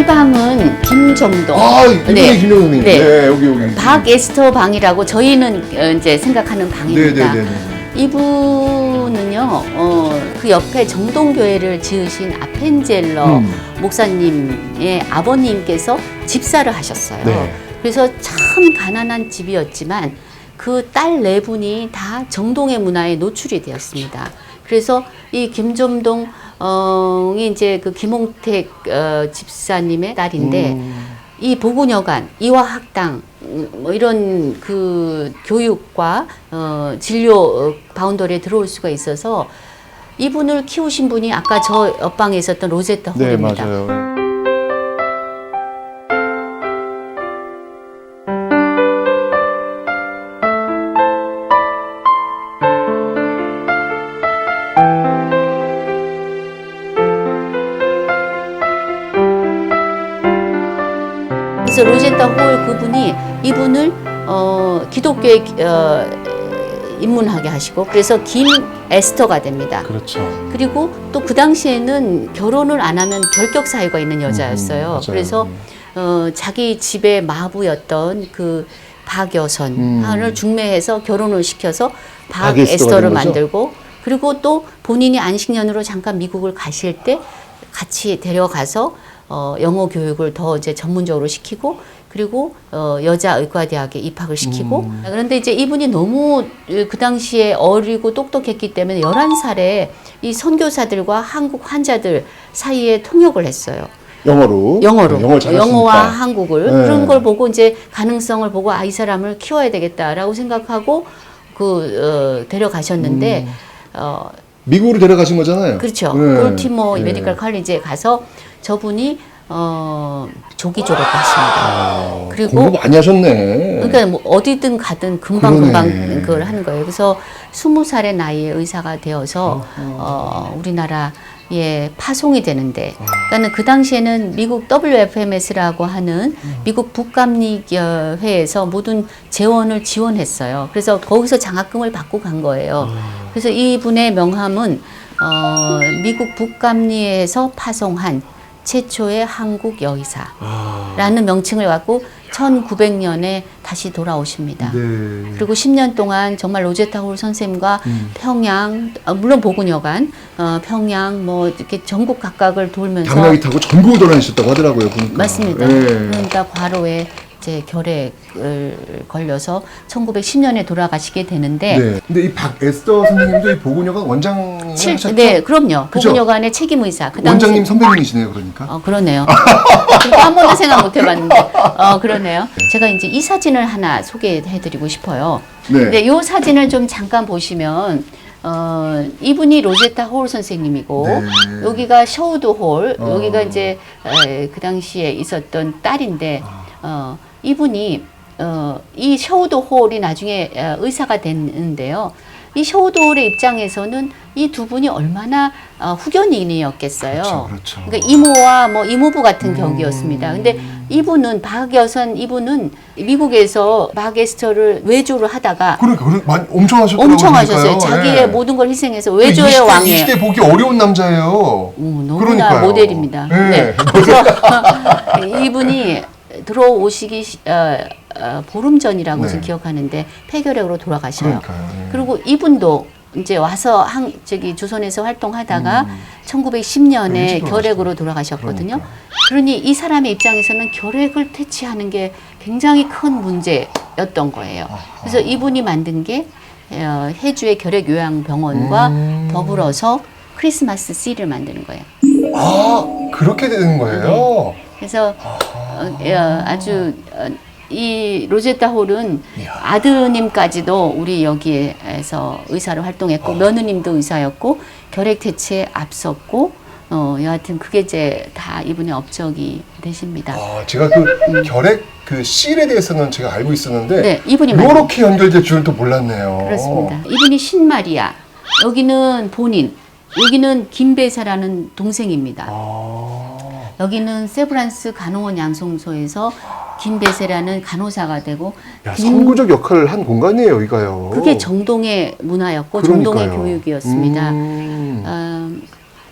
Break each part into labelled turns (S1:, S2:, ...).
S1: 이 방은 김정동.
S2: 아, 이분이
S1: 네.
S2: 선생님.
S1: 네.
S2: 네. 여기 여기.
S1: 박에스터 방이라고 저희는 어, 이제 생각하는 방입니다.
S2: 네네 네.
S1: 이분은요, 어, 그 옆에 정동교회를 지으신 아펜젤러
S2: 음.
S1: 목사님의 아버님께서 집사를 하셨어요.
S2: 네.
S1: 그래서 참 가난한 집이었지만 그 딸 네 분이 다 정동의 문화에 노출이 되었습니다. 그래서 이 김점동 어이 이제 그 김홍택 어, 집사님의 딸인데
S2: 음.
S1: 이 보고여관, 이화학당 음, 뭐 이런 그 교육과 어, 진료 어, 바운더리에 들어올 수가 있어서 이분을 키우신 분이 아까 저 옆방에 있었던 로제타
S2: 네,
S1: 홀입니다.
S2: 맞아요.
S1: 그래서 로제타 홀 그분이 이분을 어, 기독교에 어, 입문하게 하시고 그래서 김 에스터가 됩니다.
S2: 그렇죠.
S1: 그리고 또 그 당시에는 결혼을 안 하면 결격 사유가 있는 여자였어요.
S2: 음.
S1: 그래서 어, 자기 집의 마부였던 그 박여선을
S2: 음.
S1: 중매해서 결혼을 시켜서 박에스터를? 만들고 그리고 또 본인이 안식년으로 잠깐 미국을 가실 때 같이 데려가서 어, 영어 교육을 더 이제 전문적으로 시키고 그리고 어, 여자 의과대학에 입학을 시키고
S2: 음.
S1: 그런데 이제 이분이 너무 그 당시에 어리고 똑똑했기 때문에 11살에 이 선교사들과 한국 환자들 사이에 통역을 했어요.
S2: 영어로.
S1: 영어로.
S2: 네, 영어를.
S1: 영어와 한국을.
S2: 네.
S1: 그런 걸 보고 이제 가능성을 보고 아, 이 사람을 키워야 되겠다라고 생각하고 그, 어, 데려가셨는데,
S2: 음.
S1: 어,
S2: 미국으로 데려가신 거잖아요.
S1: 그렇죠.
S2: 네.
S1: 볼티모
S2: 네.
S1: 메디컬 칼리지에 가서 저분이 어, 조기 졸업하십니다.
S2: 아,
S1: 그리고-
S2: 공부 많이 하셨네.
S1: 그러니까 뭐 어디든 가든 금방금방
S2: 그러네.
S1: 그걸 하는 거예요. 그래서 스무 살의 나이에 의사가 되어서 어, 우리나라에 파송이 되는데, 그러니까는 그 당시에는 미국 WFMS라고 하는 미국 북감리회에서 모든 재원을 지원했어요. 그래서 거기서 장학금을 받고 간 거예요. 그래서 이분의 명함은 어, 미국 북감리회에서 파송한 최초의 한국 여의사.
S2: 아,
S1: 라는 명칭을 갖고 1900년에 다시 돌아오십니다.
S2: 네.
S1: 그리고 10년 동안 정말 로제타 홀 선생님과
S2: 음.
S1: 평양, 어, 물론 보군여관, 어, 평양, 뭐 이렇게 전국 각각을 돌면서
S2: 당나귀 타고 전국을 돌아다니셨다고 하더라고요. 보니까.
S1: 맞습니다.
S2: 네.
S1: 그러니까 과로에 이제 결핵을 걸려서 1910년에 돌아가시게 되는데
S2: 네. 근데 이 박에스터 선생님도 이 보건여관 원장
S1: 칠-
S2: 하셨죠?
S1: 네, 그럼요.
S2: 그죠?
S1: 보군여관의 책임 의사. 그 당시
S2: 원장님 선배님이시네요, 그러니까.
S1: 어, 그러네요. 그거 한 번도 생각 못 해봤는데. 어, 그러네요. 제가 이제 이 사진을 하나 소개해드리고 싶어요.
S2: 네.
S1: 근데 이 사진을 좀 잠깐 보시면, 어, 이분이 로제타 홀 선생님이고,
S2: 네.
S1: 여기가 셔우드 홀,
S2: 어.
S1: 여기가 이제 에, 그 당시에 있었던 딸인데, 어, 이분이 어, 이 셔우드 홀이 나중에 어, 의사가 됐는데요. 이 셔우드 홀의 입장에서는 이 두 분이 얼마나 어, 후견인이었겠어요.
S2: 그렇죠, 그렇죠.
S1: 그러니까 이모와 뭐 이모부 같은
S2: 음.
S1: 격이었습니다. 근데 이분은 박 여선 이분은 미국에서 박 에스터를 외조를 하다가
S2: 그러니까 그래, 많이, 엄청 하셨더라고요.
S1: 엄청
S2: 하셨어요.
S1: 자기의
S2: 네.
S1: 모든 걸 희생해서
S2: 그
S1: 외조의
S2: 20대,
S1: 왕이에요.
S2: 20대 보기 어려운 남자예요.
S1: 오, 너무나
S2: 그러니까요.
S1: 모델입니다.
S2: 네.
S1: 네. 그래서 이분이 들어오시기 시- 어, 어, 보름 전이라고
S2: 네.
S1: 지금 기억하는데 폐결핵으로 돌아가셔요.
S2: 그러니까요. 네.
S1: 그리고 이분도 이제 와서 한 저기 조선에서 활동하다가
S2: 음.
S1: 1910년에
S2: 일찍
S1: 결핵으로 돌아가셨거든요.
S2: 그러니까.
S1: 그러니 이 사람의 입장에서는 결핵을 퇴치하는 게 굉장히 큰 문제였던 거예요. 그래서 이분이 만든 게 어, 해주의 결핵 요양 병원과
S2: 음.
S1: 더불어서 크리스마스 씨를 만드는 거예요.
S2: 아, 그렇게 되는 거예요?
S1: 그래서 어, 어, 아주 어, 이 로제타 홀은
S2: 이야.
S1: 아드님까지도 우리 여기에서 의사로 활동했고 며느님도 의사였고 결핵 퇴치에 앞섰고 어 여하튼 그게 이제 다 이분의 업적이 되십니다.
S2: 아, 제가 그 결핵 그 실에 대해서는 제가 알고 있었는데
S1: 음. 네, 이분이 만
S2: 이렇게 연결될 줄은 또 몰랐네요.
S1: 그렇습니다. 이분이 신마리아, 여기는 본인, 여기는 김배사라는 동생입니다.
S2: 아,
S1: 여기는 세브란스 간호원 양성소에서 김배세라는 간호사가 되고
S2: 야,
S1: 김-
S2: 선구적 역할을 한 공간이에요, 여기가요.
S1: 그게 정동의 문화였고
S2: 그러니까요.
S1: 정동의 교육이었습니다.
S2: 음.
S1: 음,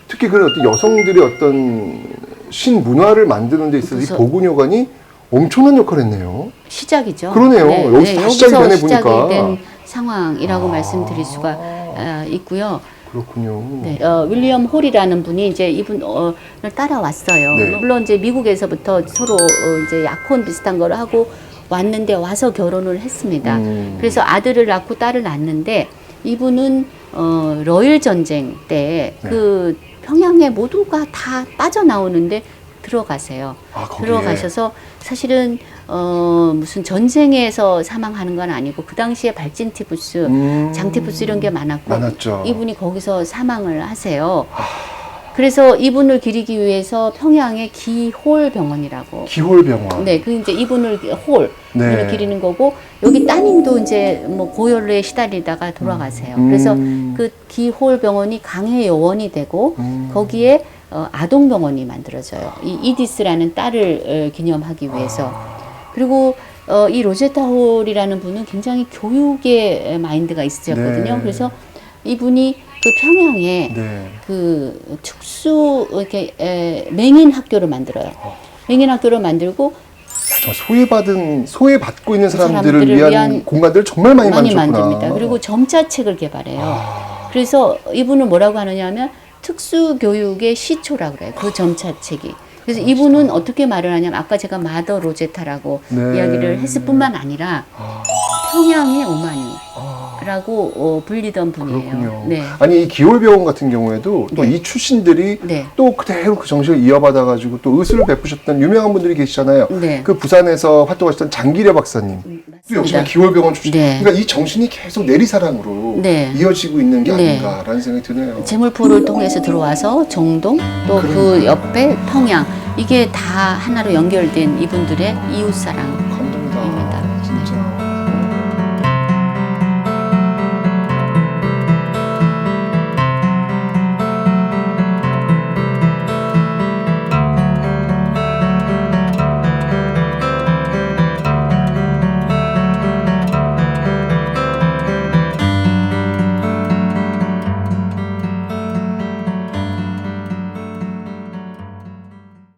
S2: 특히 그 어떤 여성들의 어떤 신문화를 만드는 데 있어서 이 보건요관이 엄청난 역할을 했네요.
S1: 시작이죠.
S2: 그러네요. 여기서 다 시작이 되네,
S1: 시작이
S2: 보니까.
S1: 된 상황이라고
S2: 아.
S1: 말씀드릴 수가 어, 있고요.
S2: 그렇군요.
S1: 네, 어, 윌리엄 홀이라는 분이 이제 이분을 따라왔어요.
S2: 네.
S1: 물론 이제 미국에서부터 서로 어, 이제 약혼 비슷한 걸 하고 왔는데 와서 결혼을 했습니다.
S2: 음.
S1: 그래서 아들을 낳고 딸을 낳는데 이분은 어, 러일 전쟁 때
S2: 네.
S1: 그 평양에 모두가 다 빠져나오는데 들어가세요.
S2: 아.
S1: 들어가셔서 사실은 어, 무슨 전쟁에서 사망하는 건 아니고 그 당시에 발진 티푸스,
S2: 음.
S1: 장 티푸스 이런 게 많았고
S2: 많았죠.
S1: 이분이 거기서 사망을 하세요. 그래서 이분을 기리기 위해서 평양의 기홀 병원이라고.
S2: 기홀병원.
S1: 네, 그 이제 이분을 홀,
S2: 네.
S1: 기리는 거고 여기 따님도 이제 뭐 고열에 시달리다가 돌아가세요.
S2: 음.
S1: 그래서 그 기홀 병원이 강해 요원이 되고
S2: 음.
S1: 거기에 어, 아동 병원이 만들어져요. 이 이디스라는 딸을 어, 기념하기 위해서.
S2: 아.
S1: 그리고 어, 이 로제타 홀이라는 분은 굉장히 교육의 마인드가 있으셨거든요.
S2: 네.
S1: 그래서 이분이 그 평양에
S2: 네.
S1: 그 특수 이렇게 에, 맹인 학교를 만들어요. 맹인 학교를 만들고
S2: 야, 정말 소외받은 소외받고 있는 사람들을
S1: 사람들을
S2: 위한,
S1: 위한
S2: 공간들을 정말 많이,
S1: 많이. 만듭니다. 그리고 점자책을 개발해요.
S2: 아,
S1: 그래서 이분은 뭐라고 하느냐면 특수 교육의 시초라 그래요. 그 점자책이. 그래서 이분은 어떻게 말을 하냐면 아까 제가 마더 로제타라고
S2: 네.
S1: 이야기를 했을 뿐만 아니라
S2: 아,
S1: 평양의 오마니 라고
S2: 아,
S1: 어, 불리던 분이에요.
S2: 그렇군요.
S1: 네.
S2: 아니 이 기홀병원 같은 경우에도 또
S1: 네.
S2: 이 출신들이
S1: 네.
S2: 또 그대로 그 정신을 이어받아 가지고 또 의술을 베푸셨던 유명한 분들이 계시잖아요.
S1: 네.
S2: 그 부산에서 활동하셨던 장기려 박사님. 역시나. 기홀병원 출신.
S1: 네.
S2: 그러니까 이 정신이 계속 내리사랑으로
S1: 네.
S2: 이어지고 있는 게
S1: 네.
S2: 아닌가라는 생각이 드네요.
S1: 제물포를 통해서 들어와서 정동 또 그 옆에 평양 이게 다 하나로 연결된 이분들의 이웃사랑